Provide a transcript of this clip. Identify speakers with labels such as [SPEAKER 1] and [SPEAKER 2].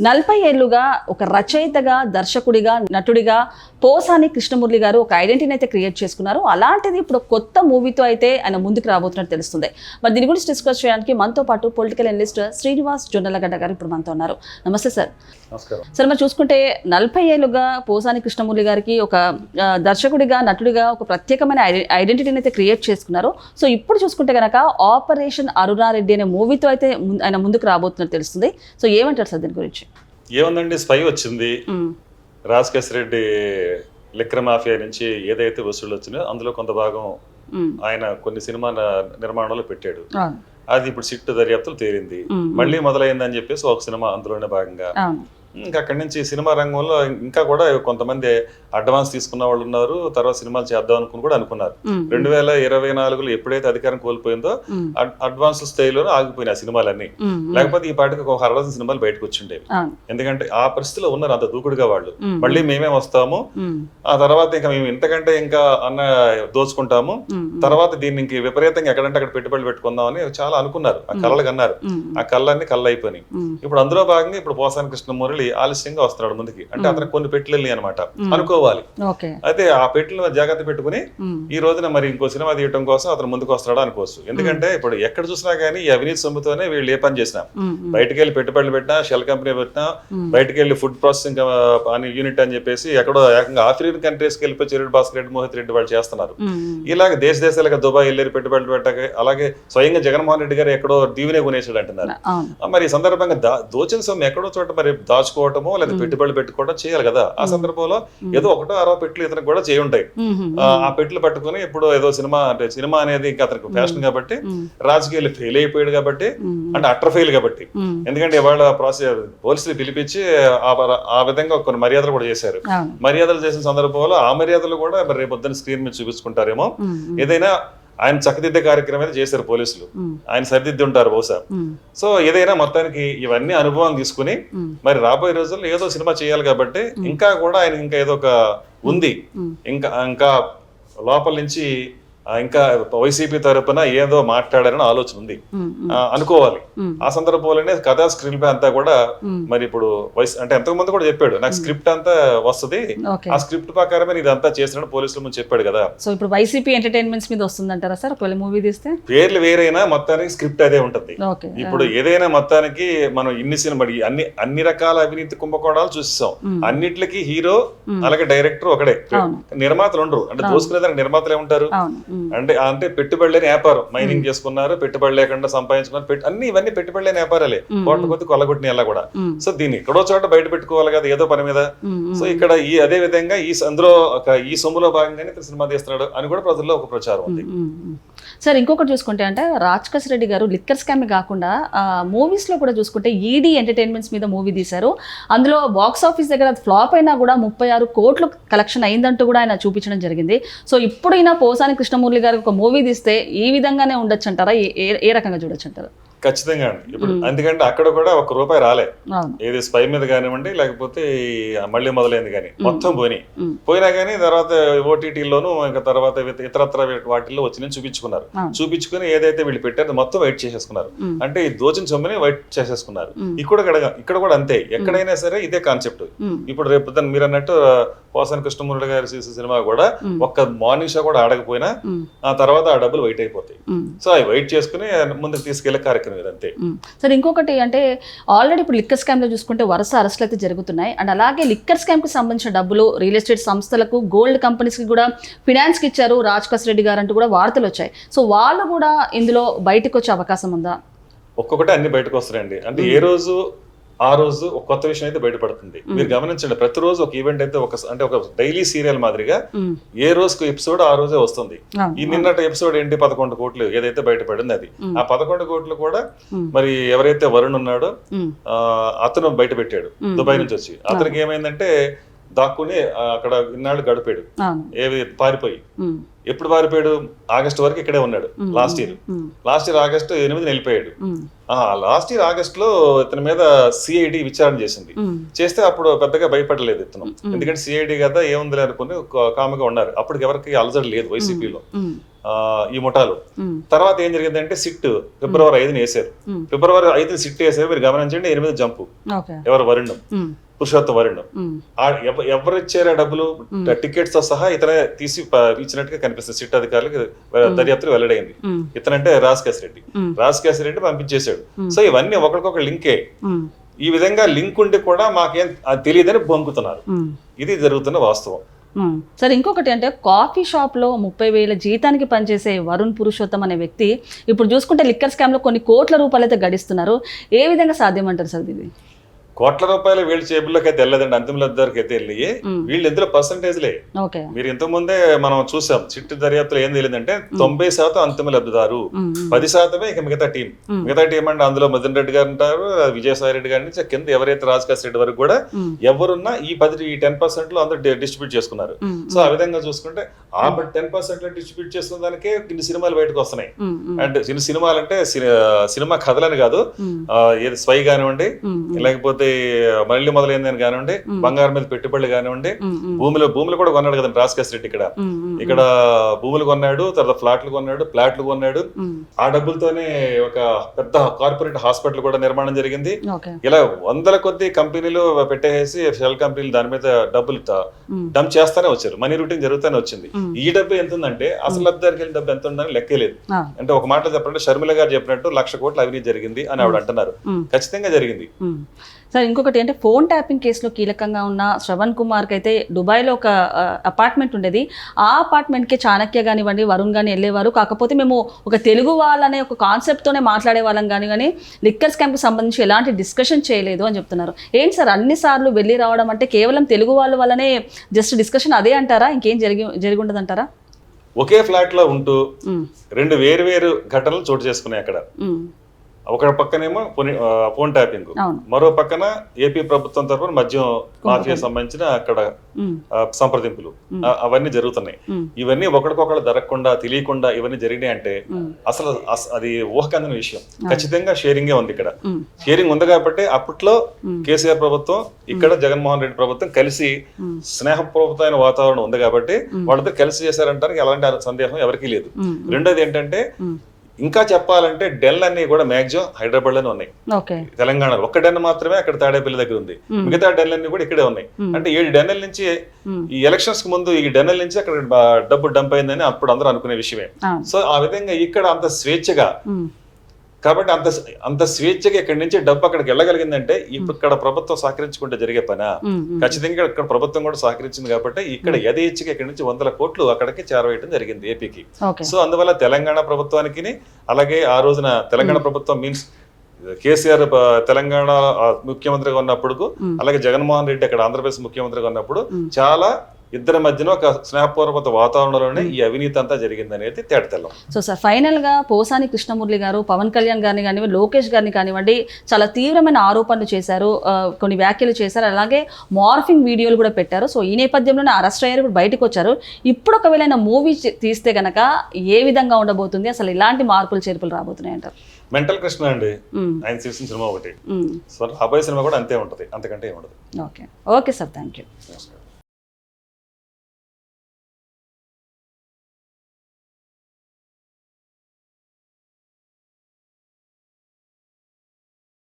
[SPEAKER 1] నలభై ఏళ్ళుగా ఒక రచయితగా దర్శకుడిగా నటుడిగా పోసాని కృష్ణమురళి గారు ఒక ఐడెంటిటీని అయితే క్రియేట్ చేసుకున్నారు. అలాంటిది ఇప్పుడు కొత్త మూవీతో అయితే ఆయన ముందుకు రాబోతున్నట్టు తెలుస్తుంది. మరి దీని గురించి డిస్కస్ చేయడానికి మనతో పాటు పొలిటికల్ అనలిస్ట్ శ్రీనివాస్ జొన్నలగడ్డ గారు ఇప్పుడు మనతో ఉన్నారు. నమస్తే సార్. సార్ మరి చూసుకుంటే నలభై ఏళ్ళుగా పోసాని కృష్ణమురళి గారికి ఒక దర్శకుడిగా నటుడిగా ఒక ప్రత్యేకమైన ఐడె- ఐడెంటిటీని అయితే క్రియేట్ చేసుకున్నారు. సో ఇప్పుడు చూసుకుంటే కనుక ఆపరేషన్ అరుణారెడ్డి అనే మూవీతో అయితే ఆయన ముందుకు రాబోతున్నట్టు తెలుస్తుంది. సో ఏమంటారు సార్ దీని గురించి?
[SPEAKER 2] ఏముందండి స్పై వచ్చింది. రాజకేశ్ రెడ్డి లిక్కర్ మాఫియా నుంచి ఏదైతే వసూళ్ళు వచ్చినాయో అందులో కొంత భాగం. ఆయన కొన్ని సినిమా నిర్మాణంలో పెట్టాడు అది ఇప్పుడు సిట్టు దర్యాప్తులు తేలింది
[SPEAKER 1] మ్మ్.
[SPEAKER 2] మళ్ళీ మొదలైందని చెప్పేసి ఒక సినిమా అందులోనే భాగంగా ఇంకా అక్కడి నుంచి సినిమా రంగంలో ఇంకా కూడా కొంతమంది అడ్వాన్స్ తీసుకున్న వాళ్ళు ఉన్నారు తర్వాత సినిమాలు చేద్దాం అనుకుని కూడా అనుకున్నారు. రెండు వేల ఇరవై నాలుగులో ఎప్పుడైతే అధికారం కోల్పోయిందో అడ్వాన్స్ స్థాయిలోనే ఆగిపోయినాయి ఆ సినిమాలన్నీ. లేకపోతే ఈ పాటికి ఒక అరవై సినిమాలు బయటకు వచ్చిండేవి ఎందుకంటే ఆ పరిస్థితిలో ఉన్నారు అంత దూకుడుగా వాళ్ళు. మళ్ళీ మేమే వస్తాము. ఆ తర్వాత ఇంకా మేము ఇంతకంటే ఇంకా అన్న దోచుకుంటాము. తర్వాత దీన్ని ఇంక విపరీతంగా ఎక్కడంటే అక్కడ పెట్టుబడులు పెట్టుకుందాం అని చాలా అనుకున్నారు ఆ కళలు కన్నారు
[SPEAKER 1] మ్మ్.
[SPEAKER 2] ఆ కళ్ళన్నీ కళ్ళు అయిపోయినాయి. ఇప్పుడు అందులో భాగంగా ఇప్పుడు పోసాని ఆలస్యంగా వస్తున్నాడు ముందుకి. అంటే అతనికి కొన్ని పెట్లు అనమాట అనుకోవాలి. అయితే ఆ పెట్టెలను జాగ్రత్త పెట్టుకుని. ఈ రోజున మరి ఇంకో సినిమా తీయటం కోసం అతను ముందుకు వస్తాడు అనుకోవచ్చు. ఎందుకంటే ఇప్పుడు ఎక్కడ చూసినా కానీ ఈ అవినీతి సొమ్ముతోనే వీళ్ళు ఏ పని చేసినా. బయటకు వెళ్ళి పెట్టుబడులు పెట్టినా షెల్ కంపెనీ పెట్టినా బయటకు వెళ్ళి ఫుడ్ ప్రాసెసింగ్ అని యూనిట్ అని చెప్పేసి ఎక్కడో ఏకంగా ఆఫ్రికన్ కంట్రీస్కి వెళ్ళిపోయి చెరుడు భాస్కర్ రెడ్డి మోహిత్ రెడ్డి వాళ్ళు చేస్తున్నారు. ఇలాగ దేశ దేశాలుగా దుబాయ్ వెళ్ళారు పెట్టుబడులు పెట్టక అలాగే స్వయంగా జగన్మోహన్ రెడ్డి గారు ఎక్కడో దీవెనే కొనేసాడు అంటున్నారు. మరి ఈ సందర్భంగా దోచిన సొమ్ము ఎక్కడో చోట మరి దాచుకోవటమో లేదా పెట్టుబడులు పెట్టుకోవడం చేయాలి కదా. ఆ సందర్భంలో ఏదో ఒకటో అరవై పెట్లు ఇతనికి కూడా చేయి ఉంటాయి
[SPEAKER 1] మ్మ్.
[SPEAKER 2] ఆ, పెట్లు పట్టుకుని ఇప్పుడు ఏదో సినిమా అంటే సినిమా అనేది ఇంకా అతనికి ఫ్యాషన్ కాబట్టి. రాజకీయాలు ఫెయిల్ అయిపోయాడు కాబట్టి. అంటే అట్టర్ ఫెయిల్ కాబట్టి. ఎందుకంటే ఇవాళ ప్రాసెస్ పోలీసులు పిలిపించి ఆ విధంగా కొన్ని మర్యాదలు కూడా చేశారు. మర్యాదలు చేసిన సందర్భంలో ఆ మర్యాదలు కూడా రేపు పొద్దున్న స్క్రీన్ మీద చూపించుకుంటారేమో. ఏదైనా ఆయన చక్కదిద్దే కార్యక్రమం అయితే చేశారు పోలీసులు. ఆయన సరిదిద్ది ఉంటారు బహుశా. సో ఏదైనా మొత్తానికి ఇవన్నీ అనుభవం తీసుకుని. మరి రాబోయే రోజుల్లో ఏదో సినిమా చేయాలి కాబట్టి ఇంకా కూడా ఆయన ఇంకా ఏదో ఒక ఉంది. ఇంకా ఇంకా లోపల నుంచి ఇంకా వైసీపీ తరపున ఏదో మాట్లాడారని ఆలోచన ఉంది. అనుకోవాలి. ఆ సందర్భంలోనే కథా స్క్రీన్ పై అంతా కూడా. మరి ఇప్పుడు అంటే ఎంతకు ముందు కూడా చెప్పాడు. నాకు స్క్రిప్ట్ అంతా వస్తుంది. ఆ స్క్రిప్ట్ ప్రకారమే ఇదంతా చేసినట్టు పోలీసుల ముందు చెప్పాడు కదా.
[SPEAKER 1] సో ఇప్పుడు వైసీపీ ఎంటర్టైన్మెంట్స్ మీద వస్తుందంటారా సార్? ఒకవేళ మూవీ తీస్తే?
[SPEAKER 2] పేర్లు వేరైనా మొత్తానికి స్క్రిప్ట్ అదే ఉంటది. ఇప్పుడు ఏదైనా మొత్తానికి మనం ఇన్ని సినిమా అన్ని అన్ని రకాల అవినీతి కుంభకోణాలు చూసాం అన్నిట్లకి హీరో అలాగే డైరెక్టర్ ఒకడే. నిర్మాతలు ఉండరు. అంటే దోసుకునేదానికి నిర్మాతలే ఉంటారు. అంటే అంటే పెట్టుబడి లేని వ్యాపారం. మైనింగ్ చేసుకున్నారు పెట్టుబడి లేకుండా సంపాదించుకున్నారు పెట్టు- అన్ని ఇవన్నీ పెట్టుబడి లేని వ్యాపారాలే కోట్ల కొద్ది కొల్లగొట్టిన అలా కూడా. సో దీన్ని ఎక్కడో చోట బయట పెట్టుకోవాలి కదా ఏదో పని మీద. సో ఇక్కడ ఈ అదే విధంగా ఈ అందులో ఒక ఈ సొమ్ములో భాగంగానే సినిమా తీస్తున్నాడు అని కూడా ప్రజల్లో ఒక ప్రచారం ఉంది.
[SPEAKER 1] సార్ ఇంకొకటి చూసుకుంటే అంటే రాజ్కస్ రెడ్డి గారు లిక్కర్ స్కామ్ కాకుండా మూవీస్లో కూడా చూసుకుంటే ఈడీ ఎంటర్టైన్మెంట్స్ మీద మూవీ తీశారు. అందులో బాక్స్ ఆఫీస్ దగ్గర ఫ్లాప్ అయినా కూడా ముప్పై ఆరు కోట్లు కలెక్షన్ అయిందంటూ కూడా ఆయన చూపించడం జరిగింది. సో ఇప్పుడు ఈయన పోసాని కృష్ణమూర్తి గారు ఒక మూవీ తీస్తే ఈ విధంగానే ఉండొచ్చు అంటారా ఏ- ఏ- ఏ రకంగా చూడొచ్చు అంటారు
[SPEAKER 2] ఖచ్చితంగా అండి. ఇప్పుడు ఎందుకంటే అక్కడ కూడా ఒక రూపాయి రాలే. ఏది స్పై మీద కానివ్వండి లేకపోతే మళ్ళీ మొదలైంది కానీ. మొత్తం పోయినాయి.
[SPEAKER 1] మ్మ్.
[SPEAKER 2] పోయినా కానీ తర్వాత ఓటీటీలోను ఇంకా తర్వాత ఇత- ఇతరత్ర వాటిల్లో వచ్చి చూపించుకున్నారు. చూపించుకుని ఏదైతే వీళ్ళు పెట్టారో మొత్తం వైట్ చేసేసుకున్నారు. అంటే ఈ దోచిన సొమ్ముని వైట్ చేసేసుకున్నారు. ఇక్కడ కూడా ఇక్కడ కూడా అంతే. ఎక్కడైనా సరే ఇదే కాన్సెప్ట్. ఇప్పుడు రేపు మీరు అన్నట్టు పోసాని కృష్ణమురళి గారి చేసే సినిమా కూడా ఒక్క మార్నింగ్ షో కూడా ఆడకపోయినా. ఆ తర్వాత ఆ డబ్బులు వైట్ అయిపోతాయి. సో అవి వైట్ చేసుకుని ముందుకు తీసుకెళ్ళే కార్యక్రమం. ఇది అంతే.
[SPEAKER 1] సరే ఇంకొకటి అంటే ఆల్రెడీ ఇప్పుడు లిక్కర్ స్కామ్లో చూసుకుంటే వరుస అరెస్టులు అయితే జరుగుతున్నాయి. అండ్ అలాగే లిక్కర్ స్కామ్కి సంబంధించిన డబ్బులు రియల్ ఎస్టేట్ సంస్థలకు గోల్డ్ కంపెనీస్కి కూడా ఫినాన్స్కి ఇచ్చారు రాజ్ రెడ్డి గారు అంటూ కూడా వార్తలు వచ్చాయి. సో వాళ్ళు కూడా ఇందులో బయటకు వచ్చే అవకాశం ఉందా?
[SPEAKER 2] ఒక్కొక్కటి అన్ని బయటకు వస్తాయండి. అంటే ఏ రోజు ఆ రోజు ఒక కొత్త విషయం అయితే బయటపడుతుంది. మీరు గమనించండి ప్రతిరోజు ఒక ఈవెంట్ అయితే ఒక అంటే ఒక డైలీ సీరియల్ మాదిరిగా. ఏ రోజుకు ఎపిసోడ్ ఆ రోజే వస్తుంది. ఈ నిన్నటి ఎపిసోడ్ ఏంటి? పదకొండు కోట్లు ఏదైతే బయటపడింది అది. ఆ పదకొండు కోట్లు కూడా. మరి ఎవరైతే వరుణ్ ఉన్నాడో అతను బయట పెట్టాడు దుబాయ్ నుంచి వచ్చి. అతనికి ఏమైందంటే దాక్కుని అక్కడ ఇన్నాళ్ళు గడిపాడు. ఏవి పారిపోయి. ఎప్పుడు పారిపోయాడు? ఆగస్ట్ వరకు ఇక్కడే ఉన్నాడు last year. Last year August ఎనిమిది వెళ్ళిపోయాడు. లాస్ట్ ఇయర్ ఆగస్ట్లో ఇతని మీద సిఐడి విచారణ చేసింది. చేస్తే అప్పుడు పెద్దగా భయపడలేదు ఇతను. ఎందుకంటే సిఐడి కదా ఏముందిలే అనుకుని కామ్గా ఉన్నారు. అప్పటికి ఎవరికి అలజడి లేదు వైసీపీలో ఈ ముఠాలు. తర్వాత ఏం జరిగిందంటే సిట్ ఫిబ్రవరి ఐదుని
[SPEAKER 1] ఉమ్.
[SPEAKER 2] ఫిబ్రవరి ఐదు సిట్ వేసారు మీరు గమనించండి ఎనిమిది జంపు. ఎవరు వరుణం? పురుషోత్తం వరుణం. ఎవరు ఇచ్చారు డబ్బులు? టికెట్స్తో సహా ఇతనే తీసి ఇచ్చినట్టుగా కనిపిస్తుంది. సిట్ అధికారులకు దర్యాప్తు వెల్లడైంది. ఇతనంటే రాజ్ రెడ్డి
[SPEAKER 1] Hmm.
[SPEAKER 2] రాజ్ రెడ్డి పంపించేశాడు. సో ఇవన్నీ ఒకరికొక లింకే.
[SPEAKER 1] ఉమ్,
[SPEAKER 2] ఈ విధంగా లింక్ ఉండి కూడా మాకేం అది తెలియదని బొంకుతున్నారు
[SPEAKER 1] ఉమ్.
[SPEAKER 2] ఇది జరుగుతున్న వాస్తవం.
[SPEAKER 1] సరే ఇంకొకటి అంటే కాఫీ షాప్లో ముప్పై వేల జీతానికి పనిచేసే వరుణ్ పురుషోత్తం అనే వ్యక్తి ఇప్పుడు చూసుకుంటే లిక్కర్ స్కామ్లో కొన్ని కోట్ల రూపాయలు అయితే గడిస్తున్నారు. ఏ విధంగా సాధ్యమంటారు సార్ ఇది?
[SPEAKER 2] కోట్ల రూపాయలు వీళ్ళ చేబుల్లోకి అయితే వెళ్ళదండి అంతిమ లబ్ధిదారికి అయితే వెళ్ళి. వీళ్ళు ఇందులో పర్సంటేజ్లే మీరు ఇంతకు ముందే మనం చూసాం చిట్టు దర్యాప్తులో ఏం తెలియదంటే తొంభై శాతం అంతిమ లబ్ధిదారు. పది శాతమే ఇక మిగతా టీం మిగతా టీం అంటే అందులో మదన్ రెడ్డి గారు ఉంటారు విజయసాయి రెడ్డి గారి నుంచి కింద ఎవరైతే రాజకాశ్ రెడ్డి వరకు కూడా. ఎవరున్నా ఈ పది ఈ టెన్ పర్సెంట్లో అందరూ డిస్ట్రిబ్యూట్ చేసుకున్నారు. సో ఆ విధంగా చూసుకుంటే ఆ టెన్ పర్సెంట్లో డిస్ట్రిబ్యూట్ చేసుకున్న దానికే ఇన్ని సినిమాలు బయటకు వస్తున్నాయి. అండ్ చిన్న సినిమాలు అంటే సినిమా కథలని కాదు ఏది స్వై కానివ్వండి
[SPEAKER 1] మ్మ్.
[SPEAKER 2] లేకపోతే మళ్ళీ మొదలైందని కానివ్వండి బంగారం మీద పెట్టుబడులు కానివ్వండి. భూమిలో భూములు కూడా కొన్నాడు కదండి రాజకాశ్ రెడ్డి ఇక్కడ. ఇక్కడ భూములు కొన్నాడు తర్వాత ఫ్లాట్లు కొన్నాడు ప్లాట్లు కొన్నాడు. ఆ డబ్బులతోనే ఒక పెద్ద కార్పొరేట్ హాస్పిటల్ కూడా నిర్మాణం జరిగింది ఇలా వందల కొద్ది కంపెనీలు పెట్టేసి షెల్ కంపెనీలు దాని మీద డబ్బులు. డంప్ చేస్తానే వచ్చారు మనీ రూటింగ్ జరుగుతూనే వచ్చింది. ఈ డబ్బు ఎంత ఉందంటే అసలు లబ్ధిదారికి వెళ్ళిన డబ్బు ఎంత ఉందని లెక్కే లేదు
[SPEAKER 1] ఆ.
[SPEAKER 2] అంటే ఒక మాటలో చెప్పాలంటే షర్మిల గారు చెప్పినట్టు లక్ష కోట్ల అవినీతి జరిగింది అని ఆవిడ అంటున్నారు. ఖచ్చితంగా జరిగింది.
[SPEAKER 1] సార్ ఇంకొకటి అంటే ఫోన్ ట్యాపింగ్ కేసులో కీలకంగా ఉన్న శ్రవణ్ కుమార్కి అయితే దుబాయ్లో ఒక అపార్ట్మెంట్ ఉండేది. ఆ అపార్ట్మెంట్కి చాణక్య కానివ్వండి వరుణ్ కానీ వెళ్ళేవారు. కాకపోతే మేము ఒక తెలుగు వాళ్ళనే ఒక కాన్సెప్ట్తోనే మాట్లాడే వాళ్ళం కానీ కానీ లిక్కర్ స్కామ్కి సంబంధించి ఎలాంటి డిస్కషన్ చేయలేదు అని చెప్తున్నారు. ఏంటి సార్ అన్నిసార్లు వెళ్ళి రావడం అంటే కేవలం తెలుగు వాళ్ళ వల్లనే జస్ట్ డిస్కషన్ అదే అంటారా? ఇంకేం జరిగి జరిగి ఉండదంటారా
[SPEAKER 2] ఒకే ఫ్లాట్లో ఉంటూ. రెండు వేరు వేరు ఘటనలు చోటు చేసుకున్నాయి అక్కడ. ఒక పక్కనేమో ఫోన్ ట్యాపింగ్. మరో పక్కన ఏపీ ప్రభుత్వం తరఫున మద్యం మాఫియా సంబంధించిన అక్కడ సంప్రదింపులు. అవన్నీ జరుగుతున్నాయి. ఇవన్నీ ఒకరికొకరు జరగకుండా తెలియకుండా ఇవన్నీ జరిగినాయి అంటే. అసలు అస- అది ఊహకందని విషయం. ఖచ్చితంగా షేరింగే ఉంది ఇక్కడ. షేరింగ్ ఉంది కాబట్టి అప్పట్లో కేసీఆర్ ప్రభుత్వం ఇక్కడ జగన్మోహన్ రెడ్డి ప్రభుత్వం కలిసి స్నేహపూర్వకమైన వాతావరణం ఉంది కాబట్టి వాళ్ళిద్దరు కలిసి చేశారంటానికి ఎలాంటి సందేహం ఎవరికీ లేదు. రెండోది ఏంటంటే. ఇంకా చెప్పాలంటే డెల్ అన్ని కూడా మ్యాక్సిమం హైదరాబాద్లోనే ఉన్నాయి తెలంగాణలో ఒక్క డెన్ మాత్రమే అక్కడ తాడేపల్లి దగ్గర ఉంది. మిగతా డెన్ అన్ని కూడా ఇక్కడే ఉన్నాయి. అంటే ఏడు డెన్నెల నుంచి. ఈ ఎలక్షన్స్కి ముందు ఈ డెన్నెల నుంచి అక్కడ డబ్బు డంప్ అయిందని అప్పుడు అందరూ అనుకునే విషయమే. సో ఆ విధంగా ఇక్కడ అంత స్వేచ్ఛగా. కాబట్టి అంత అంత స్వేచ్ఛగా ఇక్కడి నుంచి డబ్బు అక్కడికి వెళ్ళగలిగిందంటే ఇప్పుడు ఇక్కడ ప్రభుత్వం సహకరించుకుంటే జరిగే పనా. ఖచ్చితంగా ఇక్కడ- ప్రభుత్వం కూడా సహకరించింది కాబట్టి ఇక్కడ యథేచ్ఛగా ఇక్కడి నుంచి వందల కోట్లు అక్కడికి చేరవేయడం జరిగింది ఏపీకి. సో అందువల్ల తెలంగాణ ప్రభుత్వానికి అలాగే ఆ రోజున తెలంగాణ ప్రభుత్వం మీన్స్ కేసీఆర్ తెలంగాణ ముఖ్యమంత్రిగా ఉన్నప్పుడు అలాగే జగన్మోహన్ రెడ్డి అక్కడ ఆంధ్రప్రదేశ్ ముఖ్యమంత్రిగా ఉన్నప్పుడు చాలా ఇద్దరి మధ్యన ఒక స్నేహపూర్వక వాతావరణంలోనే ఈ అవినీతి అంతా జరిగింది అనేది తేటతెల్లం.
[SPEAKER 1] సో సార్ ఫైనల్గా పోసాని కృష్ణమురళి గారు పవన్ కళ్యాణ్ గారిని కానివ్వండి లోకేష్ గారిని కానివ్వండి చాలా తీవ్రమైన ఆరోపణలు చేశారు కొన్ని వ్యాఖ్యలు చేశారు అలాగే మార్ఫింగ్ వీడియోలు కూడా పెట్టారు. సో ఈ నేపథ్యంలోనే అరెస్ట్ అయ్యారు ఇప్పుడు బయటకు వచ్చారు. ఇప్పుడు ఒకవేళ మూవీ తీస్తే గనక ఏ విధంగా ఉండబోతుంది? అసలు ఇలాంటి మార్పులు చేర్పులు రాబోతున్నాయి అంటారు.
[SPEAKER 2] మెంటల్ కృష్ణ అండి. ఆయన చేసిన సినిమా ఒకటి. సో రాబోయే సినిమా కూడా అంతే ఉంటది అంతకంటే ఏముండదు
[SPEAKER 1] okay. Okay sir thank you